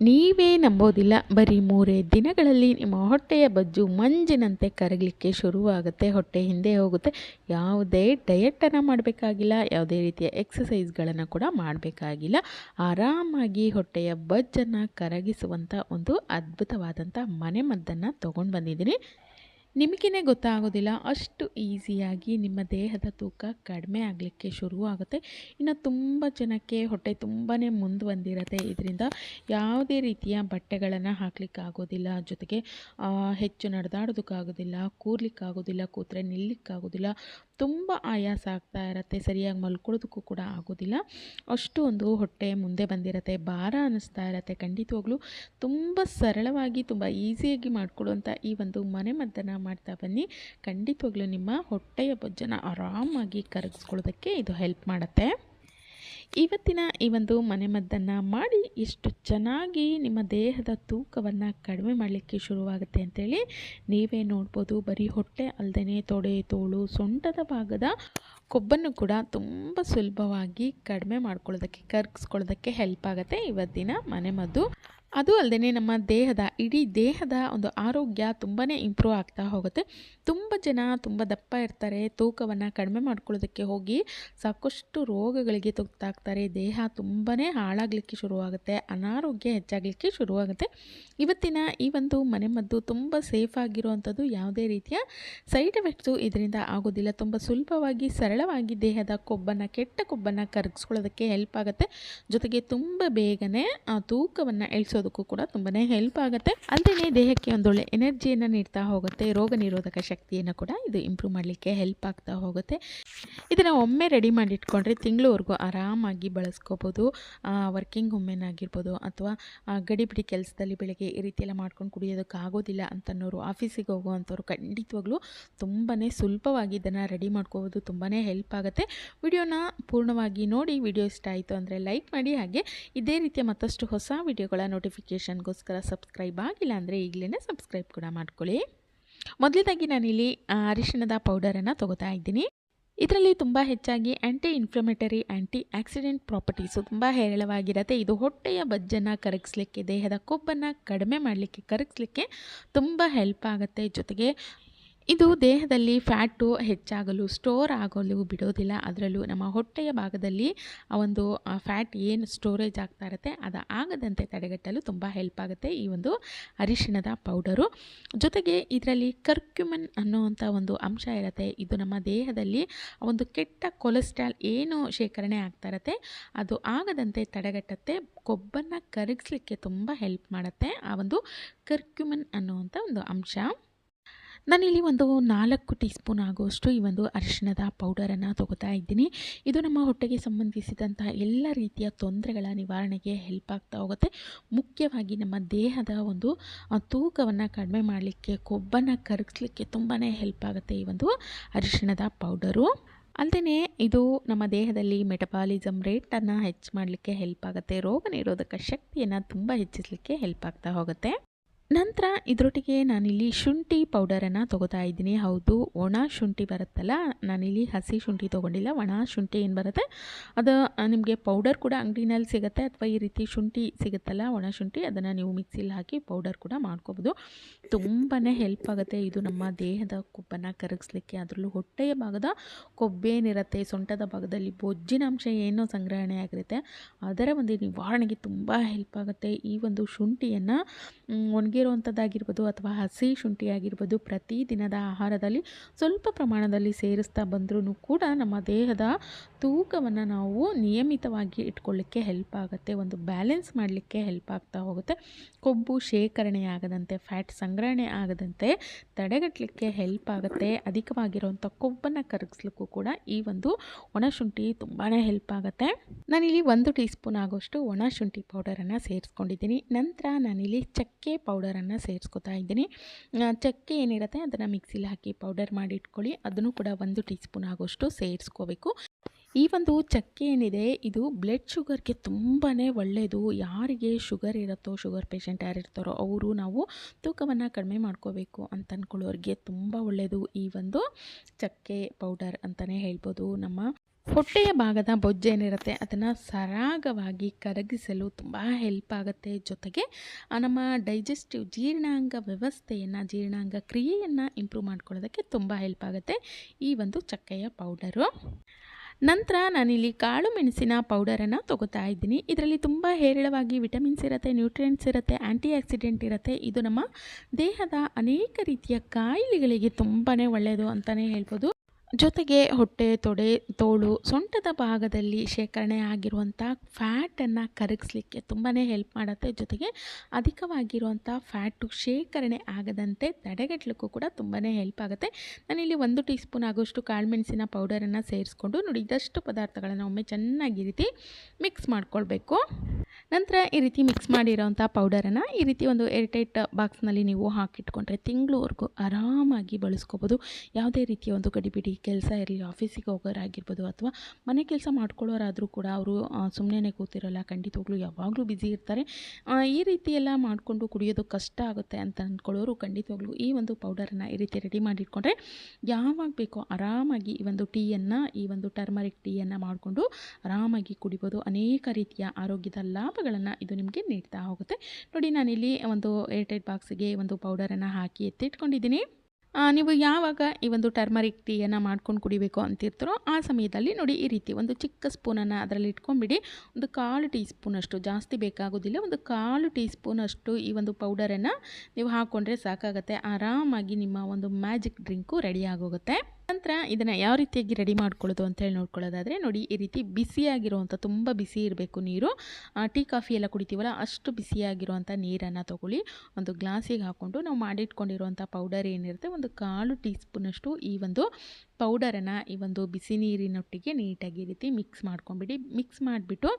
ನೀವೇ ನಂಬೋದಿಲ್ಲ. ಬರೀ ಮೂರೇ ದಿನಗಳಲ್ಲಿ ನಿಮ್ಮ ಹೊಟ್ಟೆಯ ಬಜ್ಜು ಮಂಜಿನಂತೆ ಕರಗಲಿಕ್ಕೆ ಶುರುವಾಗುತ್ತೆ. ಹೊಟ್ಟೆ ಹಿಂದೆ ಹೋಗುತ್ತೆ. ಯಾವುದೇ ಡಯೆಟನ್ನು ಮಾಡಬೇಕಾಗಿಲ್ಲ. ಯಾವುದೇ ರೀತಿಯ ಎಕ್ಸಸೈಸ್ಗಳನ್ನು ಕೂಡ ಮಾಡಬೇಕಾಗಿಲ್ಲ. ಆರಾಮಾಗಿ ಹೊಟ್ಟೆಯ ಬಜ್ಜನ್ನು ಕರಗಿಸುವಂಥ ಒಂದು ಅದ್ಭುತವಾದಂಥ ಮನೆಮದ್ದನ್ನು ತೊಗೊಂಡು ಬಂದಿದ್ದೀನಿ. ನಿಮಗೇ ಗೊತ್ತಾಗೋದಿಲ್ಲ, ಅಷ್ಟು ಈಸಿಯಾಗಿ ನಿಮ್ಮ ದೇಹದ ತೂಕ ಕಡಿಮೆ ಆಗಲಿಕ್ಕೆ ಶುರುವಾಗುತ್ತೆ. ಇನ್ನು ತುಂಬ ಜನಕ್ಕೆ ಹೊಟ್ಟೆ ತುಂಬಾ ಮುಂದುವಂದಿರುತ್ತೆ ಇದರಿಂದ ಯಾವುದೇ ರೀತಿಯ ಬಟ್ಟೆಗಳನ್ನು ಹಾಕಲಿಕ್ಕಾಗೋದಿಲ್ಲ. ಜೊತೆಗೆ ಹೆಚ್ಚು ನಡೆದಾಡೋದಕ್ಕಾಗೋದಿಲ್ಲ, ಕೂರ್ಲಿಕ್ಕಾಗೋದಿಲ್ಲ, ಕೂತ್ರೆ ನಿಲ್ಲಿಕ್ಕಾಗೋದಿಲ್ಲ, ತುಂಬ ಆಯಾಸ ಆಗ್ತಾ ಇರುತ್ತೆ. ಸರಿಯಾಗಿ ಮಲ್ಕೊಳ್ಳೋದಕ್ಕೂ ಕೂಡ ಆಗೋದಿಲ್ಲ. ಅಷ್ಟು ಒಂದು ಹೊಟ್ಟೆ ಮುಂದೆ ಬಂದಿರುತ್ತೆ. ಭಾರ ಅನ್ನಿಸ್ತಾ ಇರುತ್ತೆ. ಖಂಡಿತವಾಗ್ಲೂ ತುಂಬ ಸರಳವಾಗಿ, ತುಂಬ ಈಸಿಯಾಗಿ ಮಾಡ್ಕೊಳ್ಳುವಂಥ ಈ ಒಂದು ಮನೆಮದ್ದನ್ನು ಮಾಡ್ತಾ ಬನ್ನಿ. ಖಂಡಿತವಾಗ್ಲೂ ನಿಮ್ಮ ಹೊಟ್ಟೆಯ ಬೊಜ್ಜನ ಆರಾಮಾಗಿ ಕರಗಿಸ್ಕೊಳ್ಳೋದಕ್ಕೆ ಇದು ಹೆಲ್ಪ್ ಮಾಡುತ್ತೆ. ಇವತ್ತಿನ ಈ ಒಂದು ಮನೆಮದ್ದನ್ನು ಮಾಡಿ ಎಷ್ಟು ಚೆನ್ನಾಗಿ ನಿಮ್ಮ ದೇಹದ ತೂಕವನ್ನು ಕಡಿಮೆ ಮಾಡಲಿಕ್ಕೆ ಶುರುವಾಗುತ್ತೆ ಅಂತೇಳಿ ನೀವೇ ನೋಡ್ಬೋದು. ಬರೀ ಹೊಟ್ಟೆ ಅಲ್ಲದೇ ತೊಡೆ, ತೋಳು, ಸೊಂಟದ ಭಾಗದ ಕೊಬ್ಬನ್ನು ಕೂಡ ತುಂಬ ಸುಲಭವಾಗಿ ಕಡಿಮೆ ಮಾಡ್ಕೊಳ್ಳೋದಕ್ಕೆ, ಕರ್ಗಿಸ್ಕೊಳ್ಳೋದಕ್ಕೆ ಹೆಲ್ಪ್ ಆಗುತ್ತೆ ಇವತ್ತಿನ ಮನೆಮದ್ದು ಅದು ಅಲ್ಲದೆ ನಮ್ಮ ದೇಹದ, ಇಡೀ ದೇಹದ ಒಂದು ಆರೋಗ್ಯ ತುಂಬಾ ಇಂಪ್ರೂವ್ ಆಗ್ತಾ ಹೋಗುತ್ತೆ. ತುಂಬ ಜನ ತುಂಬ ದಪ್ಪ ಇರ್ತಾರೆ, ತೂಕವನ್ನು ಕಡಿಮೆ ಮಾಡ್ಕೊಳ್ಳೋದಕ್ಕೆ ಹೋಗಿ ಸಾಕಷ್ಟು ರೋಗಗಳಿಗೆ ತುತ್ತಾಗ್ತಾರೆ. ದೇಹ ತುಂಬಾ ಹಾಳಾಗಲಿಕ್ಕೆ ಶುರುವಾಗುತ್ತೆ, ಅನಾರೋಗ್ಯ ಹೆಚ್ಚಾಗಲಿಕ್ಕೆ ಶುರುವಾಗುತ್ತೆ. ಇವತ್ತಿನ ಈ ಒಂದು ಮನೆಮದ್ದು ತುಂಬ ಸೇಫ್ ಆಗಿರುವಂಥದ್ದು ಯಾವುದೇ ರೀತಿಯ ಸೈಡ್ ಎಫೆಕ್ಟ್ಸು ಇದರಿಂದ ಆಗೋದಿಲ್ಲ. ತುಂಬ ಸುಲಭವಾಗಿ, ಸರಳವಾಗಿ ದೇಹದ ಕೊಬ್ಬನ್ನು, ಕೆಟ್ಟ ಕೊಬ್ಬನ್ನು ಕರಗಿಸ್ಕೊಳ್ಳೋದಕ್ಕೆ ಹೆಲ್ಪ್ ಆಗುತ್ತೆ. ಜೊತೆಗೆ ತುಂಬ ಬೇಗನೆ ತೂಕವನ್ನು ಇಳಿಸೋದು ಮಾಡೋದಕ್ಕೂ ಕೂಡ ತುಂಬಾ ಹೆಲ್ಪ್ ಆಗುತ್ತೆ. ಅಲ್ಲದೆ ದೇಹಕ್ಕೆ ಒಂದೊಳ್ಳೆ ಎನರ್ಜಿಯನ್ನು ನೀಡ್ತಾ ಹೋಗುತ್ತೆ, ರೋಗ ನಿರೋಧಕ ಶಕ್ತಿಯನ್ನು ಕೂಡ ಇದು ಇಂಪ್ರೂವ್ ಮಾಡಲಿಕ್ಕೆ ಹೆಲ್ಪ್ ಆಗ್ತಾ ಹೋಗುತ್ತೆ. ಇದನ್ನು ಒಮ್ಮೆ ರೆಡಿ ಮಾಡಿ ಇಟ್ಕೊಂಡ್ರೆ ತಿಂಗಳವರೆಗೂ ಆರಾಮಾಗಿ ಬಳಸ್ಕೋಬೋದು ವರ್ಕಿಂಗ್ ವುಮೆನ್ ಆಗಿರ್ಬೋದು ಅಥವಾ ಗಡಿಬಿಡಿ ಕೆಲಸದಲ್ಲಿ ಬೆಳಗ್ಗೆ ಈ ರೀತಿ ಎಲ್ಲ ಮಾಡ್ಕೊಂಡು ಕುಡಿಯೋದಕ್ಕಾಗೋದಿಲ್ಲ ಅಂತನೋರು ಆಫೀಸಿಗೆ ಹೋಗುವಂಥವ್ರು ಖಂಡಿತವಾಗ್ಲೂ ತುಂಬಾ ಸುಲಭವಾಗಿ ಇದನ್ನು ರೆಡಿ ಮಾಡ್ಕೋಬೋದು ತುಂಬಾ ಹೆಲ್ಪ್ ಆಗುತ್ತೆ. ವಿಡಿಯೋನ ಪೂರ್ಣವಾಗಿ ನೋಡಿ, ವಿಡಿಯೋ ಇಷ್ಟ ಆಯಿತು ಅಂದರೆ ಲೈಕ್ ಮಾಡಿ, ಹಾಗೆ ಇದೇ ರೀತಿಯ ಮತ್ತಷ್ಟು ಹೊಸ ವಿಡಿಯೋಗಳ ನೋಟಿಫಿಕೇಶನ್ ನೋಟಿಫಿಕೇಷನ್ಗೋಸ್ಕರ ಸಬ್ಸ್ಕ್ರೈಬ್ ಆಗಿಲ್ಲ ಅಂದರೆ ಈಗಲೇ ಸಬ್ಸ್ಕ್ರೈಬ್ ಕೂಡ ಮಾಡ್ಕೊಳ್ಳಿ. ಮೊದಲನೇದಾಗಿ ನಾನಿಲ್ಲಿ ಅರಿಶಿಣದ ಪೌಡರನ್ನು ತೊಗೋತಾ ಇದ್ದೀನಿ. ಇದರಲ್ಲಿ ತುಂಬ ಹೆಚ್ಚಾಗಿ anti inflammatory anti oxidant properties ತುಂಬ ಹೇರಳವಾಗಿರುತ್ತೆ. ಇದು ಹೊಟ್ಟೆಯ ಬಜ್ಜನ್ನು ಕರಗಿಸ್ಲಿಕ್ಕೆ, ದೇಹದ ಕೊಬ್ಬನ್ನು ಕಡಿಮೆ ಮಾಡಲಿಕ್ಕೆ, ಕರಗಿಸ್ಲಿಕ್ಕೆ ತುಂಬ ಹೆಲ್ಪ್ ಆಗುತ್ತೆ. ಜೊತೆಗೆ ಇದು ದೇಹದಲ್ಲಿ ಫ್ಯಾಟು ಹೆಚ್ಚಾಗಲು, ಸ್ಟೋರ್ ಆಗಲು ಬಿಡೋದಿಲ್ಲ. ಅದರಲ್ಲೂ ನಮ್ಮ ಹೊಟ್ಟೆಯ ಭಾಗದಲ್ಲಿ ಆ ಒಂದು ಫ್ಯಾಟ್ ಏನು ಸ್ಟೋರೇಜ್ ಆಗ್ತಾ ಇರುತ್ತೆ, ಅದು ಆಗದಂತೆ ತಡೆಗಟ್ಟಲು ತುಂಬ ಹೆಲ್ಪ್ ಆಗುತ್ತೆ ಈ ಒಂದು ಅರಿಶಿಣದ ಪೌಡರು. ಜೊತೆಗೆ ಇದರಲ್ಲಿ ಕರ್ಕ್ಯುಮನ್ ಅನ್ನುವಂಥ ಒಂದು ಅಂಶ ಇರುತ್ತೆ. ಇದು ನಮ್ಮ ದೇಹದಲ್ಲಿ ಒಂದು ಕೆಟ್ಟ ಕೊಲೆಸ್ಟ್ರಾಲ್ ಏನು ಶೇಖರಣೆ ಆಗ್ತಾ ಇರುತ್ತೆ. ಅದು ಆಗದಂತೆ ತಡೆಗಟ್ಟುತ್ತೆ, ಕೊಬ್ಬನ್ನು ಕರಗಿಸ್ಲಿಕ್ಕೆ ತುಂಬ ಹೆಲ್ಪ್ ಮಾಡುತ್ತೆ ಆ ಒಂದು ಕರ್ಕ್ಯುಮನ್ ಅನ್ನುವಂಥ ಒಂದು ಅಂಶ. ನಾನಿಲ್ಲಿ ಒಂದು ನಾಲ್ಕು ಟೀ ಸ್ಪೂನ್ ಆಗುವಷ್ಟು ಈ ಒಂದು ಅರಿಶಿಣದ ಪೌಡರನ್ನು ತೊಗೋತಾ ಇದ್ದೀನಿ. ಇದು ನಮ್ಮ ಹೊಟ್ಟೆಗೆ ಸಂಬಂಧಿಸಿದಂತಹ ಎಲ್ಲ ರೀತಿಯ ತೊಂದರೆಗಳ ನಿವಾರಣೆಗೆ ಹೆಲ್ಪ್ ಆಗ್ತಾ ಹೋಗುತ್ತೆ. ಮುಖ್ಯವಾಗಿ ನಮ್ಮ ದೇಹದ ಒಂದು ತೂಕವನ್ನು ಕಡಿಮೆ ಮಾಡಲಿಕ್ಕೆ, ಕೊಬ್ಬನ್ನು ಕರಗಿಸ್ಲಿಕ್ಕೆ ತುಂಬಾ ಹೆಲ್ಪ್ ಆಗುತ್ತೆ ಈ ಒಂದು ಅರಿಶಿಣದ ಪೌಡರು. ಅಲ್ಲದೆ ಇದು ನಮ್ಮ ದೇಹದಲ್ಲಿ ಮೆಟಬಾಲಿಸಮ್ ರೇಟನ್ನು ಹೆಚ್ಚು ಮಾಡಲಿಕ್ಕೆ ಹೆಲ್ಪ್ ಆಗುತ್ತೆ. ರೋಗ ನಿರೋಧಕ ಶಕ್ತಿಯನ್ನು ತುಂಬ ಹೆಚ್ಚಿಸಲಿಕ್ಕೆ ಹೆಲ್ಪ್ ಆಗ್ತಾ ಹೋಗುತ್ತೆ. ನಂತರ ಇದರೊಟ್ಟಿಗೆ ನಾನಿಲ್ಲಿ ಶುಂಠಿ ಪೌಡರನ್ನು ತೊಗೋತಾ ಇದ್ದೀನಿ. ಹೌದು, ಒಣ ಶುಂಠಿ ಬರುತ್ತಲ್ಲ, ನಾನಿಲ್ಲಿ ಹಸಿ ಶುಂಠಿ ತೊಗೊಂಡಿಲ್ಲ. ಒಣ ಶುಂಠಿ ಏನು ಬರುತ್ತೆ? ಅದು ನಿಮಗೆ ಪೌಡರ್ ಕೂಡ ಅಂಗಡಿನಲ್ಲಿ ಸಿಗುತ್ತೆ ಅಥವಾ ಈ ರೀತಿ ಶುಂಠಿ ಸಿಗುತ್ತಲ್ಲ, ಒಣ ಶುಂಠಿ, ಅದನ್ನು ನೀವು ಮಿಕ್ಸಿಲಿ ಹಾಕಿ ಪೌಡರ್ ಕೂಡ ಮಾಡ್ಕೋಬೋದು. ತುಂಬಾ ಹೆಲ್ಪ್ ಆಗುತ್ತೆ ಇದು ನಮ್ಮ ದೇಹದ ಕೊಬ್ಬನ್ನು ಕರಗಿಸ್ಲಿಕ್ಕೆ. ಅದರಲ್ಲೂ ಹೊಟ್ಟೆಯ ಭಾಗದ ಕೊಬ್ಬೇನಿರುತ್ತೆ ಸೊಂಟದ ಭಾಗದಲ್ಲಿ ಬೊಜ್ಜಿನ ಅಂಶ ಏನೋ ಸಂಗ್ರಹಣೆ ಆಗಿರುತ್ತೆ. ಅದರ ಒಂದು ನಿವಾರಣೆಗೆ ತುಂಬ ಹೆಲ್ಪ್ ಆಗುತ್ತೆ. ಈ ಒಂದು ಶುಂಠಿಯನ್ನು ಒಣಗಿ ಒಣಗಿರುವಂಥದ್ದಾಗಿರ್ಬೋದು ಅಥವಾ ಹಸಿ ಶುಂಠಿ ಆಗಿರ್ಬೋದು ಪ್ರತಿ ದಿನದ ಆಹಾರದಲ್ಲಿ ಸ್ವಲ್ಪ ಪ್ರಮಾಣದಲ್ಲಿ ಸೇರಿಸ್ತಾ ಬಂದ್ರೂ ಕೂಡ ನಮ್ಮ ದೇಹದ ತೂಕವನ್ನು ನಾವು ನಿಯಮಿತವಾಗಿ ಇಟ್ಕೊಳ್ಳಿಕ್ಕೆ ಹೆಲ್ಪ್ ಆಗುತ್ತೆ. ಒಂದು ಬ್ಯಾಲೆನ್ಸ್ ಮಾಡಲಿಕ್ಕೆ ಹೆಲ್ಪ್ ಆಗ್ತಾ ಹೋಗುತ್ತೆ. ಕೊಬ್ಬು ಶೇಖರಣೆ ಆಗದಂತೆ ಫ್ಯಾಟ್ ಸಂಗ್ರಹಣೆ ಆಗದಂತೆ ತಡೆಗಟ್ಟಲಿಕ್ಕೆ ಹೆಲ್ಪ್ ಆಗುತ್ತೆ. ಅಧಿಕವಾಗಿರುವಂಥ ಕೊಬ್ಬನ್ನು ಕರಗಿಸ್ಲಿಕ್ಕೂ ಕೂಡ ಈ ಒಂದು ಒಣಶುಂಠಿ ತುಂಬಾ ಹೆಲ್ಪ್ ಆಗುತ್ತೆ. ನಾನಿಲ್ಲಿ ಒಂದು ಟೀ ಸ್ಪೂನ್ ಆಗೋಷ್ಟು ಒಣಶುಂಠಿ ಪೌಡರನ್ನು ಸೇರಿಸ್ಕೊಂಡಿದ್ದೀನಿ. ನಂತರ ನಾನಿಲ್ಲಿ ಚಕ್ಕೆ ಪೌಡರ್ ಪೌಡರನ್ನು ಸೇರಿಸ್ಕೊತಾ ಇದ್ದೀನಿ. ಚಕ್ಕೆ ಏನಿರುತ್ತೆ ಅದನ್ನು ಮಿಕ್ಸಿಲಿ ಹಾಕಿ ಪೌಡರ್ ಮಾಡಿ ಇಟ್ಕೊಳ್ಳಿ. ಅದನ್ನು ಕೂಡ ಒಂದು ಟೀ ಸ್ಪೂನ್ ಆಗೋಷ್ಟು ಸೇರಿಸ್ಕೋಬೇಕು. ಈ ಒಂದು ಚಕ್ಕೆ ಏನಿದೆ, ಇದು ಬ್ಲಡ್ ಶುಗರ್ಗೆ ತುಂಬಾ ಒಳ್ಳೆಯದು ಯಾರಿಗೆ ಶುಗರ್ ಇರುತ್ತೋ ಶುಗರ್ ಪೇಷಂಟ್ ಯಾರಿರ್ತಾರೋ ಅವರು ನಾವು ತೂಕವನ್ನು ಕಡಿಮೆ ಮಾಡ್ಕೋಬೇಕು ಅಂತ ಅಂದ್ಕೊಳ್ಳೋರಿಗೆ ತುಂಬ ಒಳ್ಳೆಯದು ಈ ಒಂದು ಚಕ್ಕೆ ಪೌಡರ್ ಅಂತಲೇ ಹೇಳ್ಬೋದು ನಮ್ಮ ಹೊಟ್ಟೆಯ ಭಾಗದ ಬೊಜ್ಜೇನಿರುತ್ತೆ ಅದನ್ನು ಸರಾಗವಾಗಿ ಕರಗಿಸಲು ತುಂಬ ಹೆಲ್ಪ್ ಆಗುತ್ತೆ. ಜೊತೆಗೆ ನಮ್ಮ ಡೈಜೆಸ್ಟಿವ್ ಜೀರ್ಣಾಂಗ ವ್ಯವಸ್ಥೆಯನ್ನು, ಜೀರ್ಣಾಂಗ ಕ್ರಿಯೆಯನ್ನು ಇಂಪ್ರೂವ್ ಮಾಡ್ಕೊಳ್ಳೋದಕ್ಕೆ ತುಂಬ ಹೆಲ್ಪ್ ಆಗುತ್ತೆ. ಈ ಒಂದು ಚಕ್ಕೆಯ ಪೌಡರು ನಂತರ ನಾನಿಲ್ಲಿ ಕಾಳು ಮೆಣಸಿನ ಪೌಡರನ್ನು ತೊಗೋತಾ ಇದ್ದೀನಿ. ಇದರಲ್ಲಿ ತುಂಬ ಹೇರಳವಾಗಿ ವಿಟಮಿನ್ಸ್ ಇರುತ್ತೆ ನ್ಯೂಟ್ರಿಯೆಂಟ್ಸ್ ಇರುತ್ತೆ ಆ್ಯಂಟಿ ಆಕ್ಸಿಡೆಂಟ್ ಇರುತ್ತೆ. ಇದು ನಮ್ಮ ದೇಹದ ಅನೇಕ ರೀತಿಯ ಕಾಯಿಲೆಗಳಿಗೆ ತುಂಬಾ ಒಳ್ಳೆಯದು ಅಂತಲೇ ಹೇಳ್ಬೋದು. ಜೊತೆಗೆ ಹೊಟ್ಟೆ, ತೊಡೆ, ತೋಳು ಸೊಂಟದ ಭಾಗದಲ್ಲಿ ಶೇಖರಣೆ ಆಗಿರುವಂಥ ಫ್ಯಾಟನ್ನು ಕರಗಿಸ್ಲಿಕ್ಕೆ ತುಂಬಾ ಹೆಲ್ಪ್ ಮಾಡುತ್ತೆ. ಜೊತೆಗೆ ಅಧಿಕವಾಗಿರುವಂಥ ಫ್ಯಾಟು ಶೇಖರಣೆ ಆಗದಂತೆ ತಡೆಗಟ್ಟಲಿಕ್ಕೂ ಕೂಡ ತುಂಬಾ ಹೆಲ್ಪ್ ಆಗುತ್ತೆ. ನಾನಿಲ್ಲಿ ಒಂದು ಟೀ ಸ್ಪೂನ್ ಆಗೋಷ್ಟು ಕಾಳುಮೆಣಸಿನ ಪೌಡರನ್ನು ಸೇರಿಸ್ಕೊಂಡು ನೋಡಿ ಇದಷ್ಟು ಪದಾರ್ಥಗಳನ್ನು ಒಮ್ಮೆ ಚೆನ್ನಾಗಿ ರೀತಿ ಮಿಕ್ಸ್ ಮಾಡ್ಕೊಳ್ಬೇಕು. ನಂತರ ಈ ರೀತಿ ಮಿಕ್ಸ್ ಮಾಡಿರೋವಂಥ ಪೌಡರನ್ನು ಈ ರೀತಿ ಒಂದು ಏರ್ಟೈಟ್ ಬಾಕ್ಸ್ನಲ್ಲಿ ನೀವು ಹಾಕಿಟ್ಕೊಂಡ್ರೆ ತಿಂಗಳವರೆಗೂ ಆರಾಮಾಗಿ ಬಳಸ್ಕೋಬೋದು. ಯಾವುದೇ ರೀತಿಯ ಒಂದು ಗಡಿಬಿಡಿ ಕೆಲಸ ಇರಲಿ ಆಫೀಸಿಗೆ ಹೋಗೋರಾಗಿರ್ಬೋದು ಅಥವಾ ಮನೆ ಕೆಲಸ ಮಾಡ್ಕೊಳ್ಳೋರಾದರೂ ಕೂಡ ಅವರು ಸುಮ್ಮನೆ ಕೂತಿರೋಲ್ಲ, ಖಂಡಿತವಾಗ್ಲೂ ಯಾವಾಗಲೂ ಬ್ಯುಸಿ ಇರ್ತಾರೆ. ಈ ರೀತಿ ಎಲ್ಲ ಮಾಡಿಕೊಂಡು ಕುಡಿಯೋದು ಕಷ್ಟ ಆಗುತ್ತೆ ಅಂತ ಅಂದ್ಕೊಳ್ಳೋರು ಖಂಡಿತವಾಗ್ಲೂ ಈ ಒಂದು ಪೌಡರನ್ನು ಈ ರೀತಿ ರೆಡಿ ಮಾಡಿಟ್ಕೊಂಡ್ರೆ ಯಾವಾಗ ಬೇಕೋ ಆರಾಮಾಗಿ ಈ ಒಂದು ಟೀಯನ್ನು ಈ ಒಂದು ಟರ್ಮರಿಕ್ ಟೀಯನ್ನು ಮಾಡಿಕೊಂಡು ಆರಾಮಾಗಿ ಕುಡಿಬೋದು. ಅನೇಕ ರೀತಿಯ ಆರೋಗ್ಯದ ಲಾಭಗಳನ್ನು ಇದು ನಿಮಗೆ ನೀಡ್ತಾ ಹೋಗುತ್ತೆ. ನೋಡಿ ನಾನಿಲ್ಲಿ ಒಂದು ಏರ್ಟೈಟ್ ಬಾಕ್ಸಿಗೆ ಒಂದು ಪೌಡರನ್ನು ಹಾಕಿ ಎತ್ತಿಟ್ಕೊಂಡಿದ್ದೀನಿ. ನೀವು ಯಾವಾಗ ಈ ಒಂದು ಟರ್ಮರಿಕ್ ಟೀಯನ್ನು ಮಾಡ್ಕೊಂಡು ಕುಡಿಬೇಕು ಅಂತಿರ್ತಾರೋ ಆ ಸಮಯದಲ್ಲಿ ನೋಡಿ ಈ ರೀತಿ ಒಂದು ಚಿಕ್ಕ ಸ್ಪೂನನ್ನು ಅದರಲ್ಲಿ ಇಟ್ಕೊಂಡ್ಬಿಡಿ. ಒಂದು ಕಾಲು ಟೀ ಸ್ಪೂನಷ್ಟು ಜಾಸ್ತಿ ಬೇಕಾಗೋದಿಲ್ಲ, ಒಂದು ಕಾಲು ಟೀ ಸ್ಪೂನಷ್ಟು ಈ ಒಂದು ಪೌಡರನ್ನು ನೀವು ಹಾಕ್ಕೊಂಡ್ರೆ ಸಾಕಾಗುತ್ತೆ. ಆರಾಮಾಗಿ ನಿಮ್ಮ ಒಂದು ಮ್ಯಾಜಿಕ್ ಡ್ರಿಂಕು ರೆಡಿ ಆಗೋಗುತ್ತೆ. ನಂತರ ಇದನ್ನು ಯಾವ ರೀತಿಯಾಗಿ ರೆಡಿ ಮಾಡ್ಕೊಳ್ಳೋದು ಅಂತೇಳಿ ನೋಡ್ಕೊಳ್ಳೋದಾದರೆ ನೋಡಿ, ಈ ರೀತಿ ಬಿಸಿಯಾಗಿರುವಂಥ ತುಂಬ ಬಿಸಿ ಇರಬೇಕು ನೀರು. ಟೀ ಕಾಫಿ ಎಲ್ಲ ಕುಡಿತೀವಲ್ಲ, ಅಷ್ಟು ಬಿಸಿಯಾಗಿರುವಂಥ ನೀರನ್ನು ತಗೊಳ್ಳಿ. ಒಂದು ಗ್ಲಾಸಿಗೆ ಹಾಕ್ಕೊಂಡು ನಾವು ಮಾಡಿಟ್ಕೊಂಡಿರುವಂಥ ಪೌಡರ್ ಏನಿರುತ್ತೆ, ಒಂದು ಕಾಲು ಟೀ ಸ್ಪೂನಷ್ಟು ಈ ಒಂದು ಪೌಡರನ್ನು ಈ ಒಂದು ಬಿಸಿ ನೀರಿನೊಟ್ಟಿಗೆ ನೀಟಾಗಿ ರೀತಿ ಮಿಕ್ಸ್ ಮಾಡ್ಕೊಂಬಿಡಿ. ಮಿಕ್ಸ್ ಮಾಡಿಬಿಟ್ಟು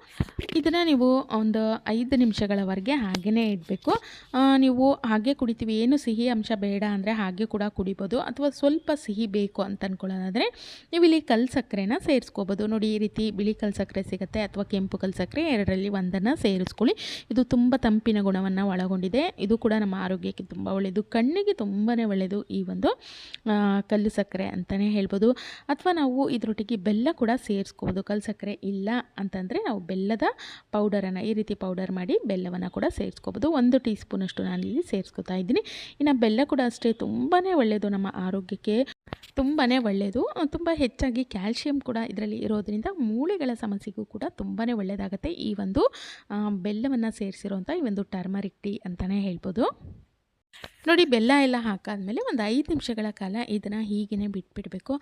ಇದನ್ನು ನೀವು ಒಂದು ಐದು ನಿಮಿಷಗಳವರೆಗೆ ಹಾಗೇ ಇಡಬೇಕು. ನೀವು ಹಾಗೆ ಕುಡಿತೀವಿ. ಏನು ಸಿಹಿ ಅಂಶ ಬೇಡ ಅಂದರೆ ಹಾಗೆ ಕೂಡ ಕುಡಿಬೋದು. ಅಥವಾ ಸ್ವಲ್ಪ ಸಿಹಿ ಬೇಕು ಅಂತ ಅಂದ್ಕೊಳ್ಳೋದಾದರೆ ನೀವು ಇಲ್ಲಿ ಕಲ್ ಸಕ್ಕರೆನ ಸೇರಿಸ್ಕೋಬೋದು. ನೋಡಿ, ಈ ರೀತಿ ಬಿಳಿ ಕಲ್ ಸಕ್ಕರೆ ಸಿಗುತ್ತೆ ಅಥವಾ ಕೆಂಪು ಕಲ್ ಸಕ್ಕರೆ ಎರಡರಲ್ಲಿ ಒಂದನ್ನು ಸೇರಿಸ್ಕೊಳ್ಳಿ. ಇದು ತುಂಬ ತಂಪಿನ ಗುಣವನ್ನು ಒಳಗೊಂಡಿದೆ. ಇದು ಕೂಡ ನಮ್ಮ ಆರೋಗ್ಯಕ್ಕೆ ತುಂಬ ಒಳ್ಳೆಯದು ಕಣ್ಣಿಗೆ ತುಂಬಾ ಒಳ್ಳೆಯದು ಈ ಒಂದು ಕಲ್ಲು ಸಕ್ಕರೆ ಅಂತಲೇ ಹೇಳ್ಬೋದು. ಅಥವಾ ನಾವು ಇದರೊಟ್ಟಿಗೆ ಬೆಲ್ಲ ಕೂಡ ಸೇರಿಸ್ಕೋಬೋದು. ಕಲ್ಸಕ್ಕರೆ ಇಲ್ಲ ಅಂತಂದರೆ ನಾವು ಬೆಲ್ಲದ ಪೌಡರನ್ನು ಈ ರೀತಿ ಪೌಡರ್ ಮಾಡಿ ಬೆಲ್ಲವನ್ನು ಕೂಡ ಸೇರಿಸ್ಕೋಬೋದು. ಒಂದು ಟೀ ಸ್ಪೂನಷ್ಟು ಇಲ್ಲಿ ಸೇರಿಸ್ಕೊತಾ ಇದ್ದೀನಿ. ಇನ್ನು ಬೆಲ್ಲ ಕೂಡ ಅಷ್ಟೇ ತುಂಬಾ ಒಳ್ಳೆಯದು ನಮ್ಮ ಆರೋಗ್ಯಕ್ಕೆ ತುಂಬಾ ಒಳ್ಳೆಯದು ತುಂಬ ಹೆಚ್ಚಾಗಿ ಕ್ಯಾಲ್ಶಿಯಂ ಕೂಡ ಇದರಲ್ಲಿ ಇರೋದ್ರಿಂದ ಮೂಳೆಗಳ ಸಮಸ್ಯೆಗೂ ಕೂಡ ತುಂಬಾ ಒಳ್ಳೆಯದಾಗುತ್ತೆ ಈ ಒಂದು ಬೆಲ್ಲವನ್ನು ಸೇರಿಸಿರುವಂಥ ಈ ಒಂದು ಟರ್ಮರಿಕ್ ಟೀ ಅಂತಲೇ ಹೇಳ್ಬೋದು. ನೋಡಿ ಬೆಲ್ಲ ಎಲ್ಲ ಹಾಕಾದಮೇಲೆ ಒಂದು ಐದು ನಿಮಿಷಗಳ ಕಾಲ ಇದನ್ನು ಹೀಗೇ ಬಿಟ್ಬಿಡಬೇಕು.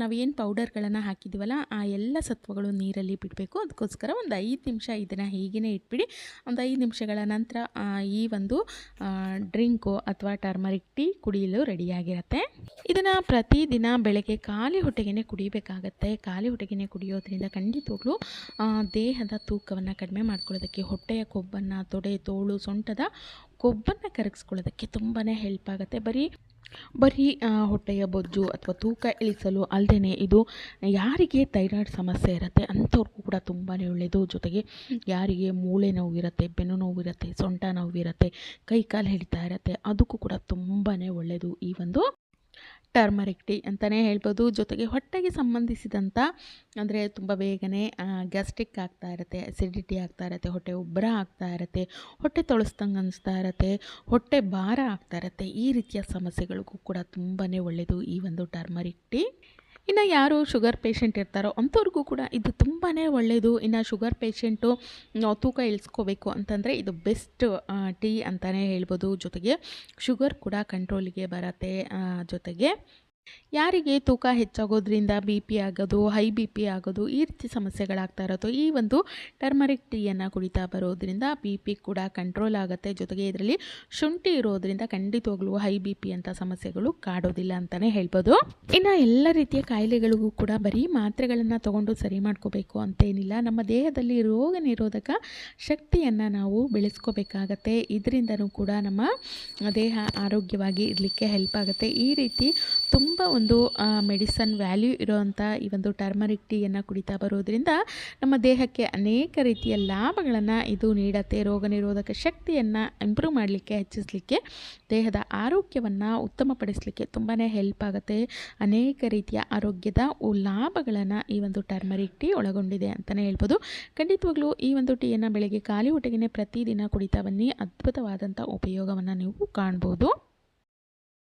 ನಾವೇನು ಪೌಡರ್ಗಳನ್ನು ಹಾಕಿದ್ದೀವಲ್ಲ ಆ ಎಲ್ಲ ಸತ್ವಗಳು ನೀರಲ್ಲಿ ಬಿಡಬೇಕು. ಅದಕ್ಕೋಸ್ಕರ ಒಂದು ಐದು ನಿಮಿಷ ಇದನ್ನು ಹೀಗೇ ಇಟ್ಬಿಡಿ. ಒಂದು ಐದು ನಿಮಿಷಗಳ ನಂತರ ಈ ಒಂದು ಡ್ರಿಂಕು ಅಥವಾ ಟರ್ಮರಿಕ್ ಟೀ ಕುಡಿಯಲು ರೆಡಿಯಾಗಿರುತ್ತೆ. ಇದನ್ನು ಪ್ರತಿದಿನ ಬೆಳಗ್ಗೆ ಖಾಲಿ ಹೊಟ್ಟೆಗೆ ಕುಡಿಬೇಕಾಗತ್ತೆ. ಖಾಲಿ ಹೊಟ್ಟೆಗೆ ಕುಡಿಯೋದ್ರಿಂದ ಖಂಡಿತವಾಗ್ಲೂ ದೇಹದ ತೂಕವನ್ನು ಕಡಿಮೆ ಮಾಡ್ಕೊಳ್ಳೋದಕ್ಕೆ ಹೊಟ್ಟೆಯ ಕೊಬ್ಬನ್ನು, ತೊಡೆ, ತೋಳು, ಸೊಂಟದ ಕೊಬ್ಬನ್ನು ಕರಗಿಸ್ಕೊಳ್ಳೋದಕ್ಕೆ ತುಂಬಾ ಹೆಲ್ಪ್ ಆಗುತ್ತೆ. ಬರೀ ಬರೀ ಹೊಟ್ಟೆಯ ಬೊಜ್ಜು ಅಥವಾ ತೂಕ ಇಳಿಸಲು ಅಲ್ಲದೆ ಇದು ಯಾರಿಗೆ ಥೈರಾಯ್ಡ್ ಸಮಸ್ಯೆ ಇರುತ್ತೆ ಅಂಥವ್ರಿಗೂ ಕೂಡ ತುಂಬಾ ಒಳ್ಳೆಯದು ಜೊತೆಗೆ ಯಾರಿಗೆ ಮೂಳೆ ನೋವಿರುತ್ತೆ ಬೆನ್ನು ನೋವಿರುತ್ತೆ ಸೊಂಟ ನೋವಿರುತ್ತೆ ಕೈ ಕಾಲು ಹಿಡಿತಾ ಇರುತ್ತೆ, ಅದಕ್ಕೂ ಕೂಡ ತುಂಬಾ ಒಳ್ಳೆಯದು ಈ ಒಂದು ಟರ್ಮರಿಕ್ ಟೀ ಅಂತಲೇ ಹೇಳ್ಬೋದು. ಜೊತೆಗೆ ಹೊಟ್ಟೆಗೆ ಸಂಬಂಧಿಸಿದಂಥ ಅಂದರೆ ತುಂಬ ಬೇಗನೆ ಗ್ಯಾಸ್ಟ್ರಿಕ್ ಆಗ್ತಾ ಇರುತ್ತೆ ಅಸಿಡಿಟಿ ಆಗ್ತಾ ಇರುತ್ತೆ, ಹೊಟ್ಟೆ ಉಬ್ಬರ ಆಗ್ತಾ ಇರುತ್ತೆ, ಹೊಟ್ಟೆ ತೊಳಸ್ದಂಗೆ ಅನಿಸ್ತಾ ಇರುತ್ತೆ, ಹೊಟ್ಟೆ ಭಾರ ಆಗ್ತಾ ಇರುತ್ತೆ ಈ ರೀತಿಯ ಸಮಸ್ಯೆಗಳಿಗೂ ಕೂಡ ತುಂಬಾ ಒಳ್ಳೆಯದು ಈ ಒಂದು ಟರ್ಮರಿಕ್ ಟೀ ಇನ್ನು ಯಾರು ಶುಗರ್ ಪೇಷಂಟ್ ಇರ್ತಾರೋ ಅಂಥವ್ರಿಗೂ ಕೂಡ ಇದು ತುಂಬಾ ಒಳ್ಳೆಯದು ಇನ್ನು ಶುಗರ್ ಪೇಷಂಟು ತೂಕ ಇಳಿಸ್ಕೋಬೇಕು ಅಂತಂದರೆ ಇದು ಬೆಸ್ಟ್ ಟೀ ಅಂತಲೇ ಹೇಳ್ಬೋದು. ಜೊತೆಗೆ ಶುಗರ್ ಕೂಡ ಕಂಟ್ರೋಲಿಗೆ ಬರತ್ತೆ ಜೊತೆಗೆ ಯಾರಿಗೆ ತೂಕ ಹೆಚ್ಚಾಗೋದ್ರಿಂದ ಬಿ ಪಿ ಆಗೋದು, ಹೈ ಬಿ ಪಿ ಆಗೋದು ಈ ರೀತಿ ಸಮಸ್ಯೆಗಳಾಗ್ತಾ ಇರೋದು, ಈ ಒಂದು ಟರ್ಮರಿಕ್ ಟೀಯನ್ನು ಕುಡಿತಾ ಬರೋದ್ರಿಂದ ಬಿ ಪಿ ಕೂಡ ಕಂಟ್ರೋಲ್ ಆಗುತ್ತೆ. ಜೊತೆಗೆ ಇದರಲ್ಲಿ ಶುಂಠಿ ಇರೋದ್ರಿಂದ ಖಂಡಿತವಾಗ್ಲೂ ಹೈ ಬಿ ಪಿ ಅಂತ ಸಮಸ್ಯೆಗಳು ಕಾಡೋದಿಲ್ಲ ಅಂತಲೇ ಹೇಳ್ಬೋದು. ಇನ್ನು ಎಲ್ಲ ರೀತಿಯ ಕಾಯಿಲೆಗಳಿಗೂ ಕೂಡ ಬರೀ ಮಾತ್ರೆಗಳನ್ನು ತಗೊಂಡು ಸರಿ ಮಾಡ್ಕೋಬೇಕು ಅಂತೇನಿಲ್ಲ. ನಮ್ಮ ದೇಹದಲ್ಲಿ ರೋಗ ನಿರೋಧಕ ಶಕ್ತಿಯನ್ನು ನಾವು ಬೆಳೆಸ್ಕೋಬೇಕಾಗತ್ತೆ. ಇದರಿಂದನೂ ಕೂಡ ನಮ್ಮ ದೇಹ ಆರೋಗ್ಯವಾಗಿ ಇರಲಿಕ್ಕೆ ಹೆಲ್ಪ್ ಆಗುತ್ತೆ. ಈ ರೀತಿ ತುಂಬ ತುಂಬ ಒಂದು ಮೆಡಿಸನ್ ವ್ಯಾಲ್ಯೂ ಇರೋವಂಥ ಈ ಒಂದು ಟರ್ಮರಿಕ್ ಟೀಯನ್ನು ಕುಡಿತಾ ಬರೋದರಿಂದ ನಮ್ಮ ದೇಹಕ್ಕೆ ಅನೇಕ ರೀತಿಯ ಲಾಭಗಳನ್ನು ಇದು ನೀಡತ್ತೆ. ರೋಗ ನಿರೋಧಕ ಶಕ್ತಿಯನ್ನು ಇಂಪ್ರೂವ್ ಮಾಡಲಿಕ್ಕೆ, ಹೆಚ್ಚಿಸಲಿಕ್ಕೆ, ದೇಹದ ಆರೋಗ್ಯವನ್ನು ಉತ್ತಮಪಡಿಸಲಿಕ್ಕೆ ತುಂಬಾ ಹೆಲ್ಪ್ ಆಗುತ್ತೆ. ಅನೇಕ ರೀತಿಯ ಆರೋಗ್ಯದ ಲಾಭಗಳನ್ನು ಈ ಒಂದು ಟರ್ಮರಿಕ್ ಟೀ ಒಳಗೊಂಡಿದೆ ಅಂತಲೇ ಹೇಳ್ಬೋದು. ಖಂಡಿತವಾಗ್ಲೂ ಈ ಒಂದು ಟೀಯನ್ನು ಬೆಳಗ್ಗೆ ಖಾಲಿ ಹೊಟ್ಟೆಗೆ ಪ್ರತಿದಿನ ಕುಡಿತಾ ಬನ್ನಿ. ಅದ್ಭುತವಾದಂಥ ಉಪಯೋಗವನ್ನು ನೀವು ಕಾಣ್ಬೋದು.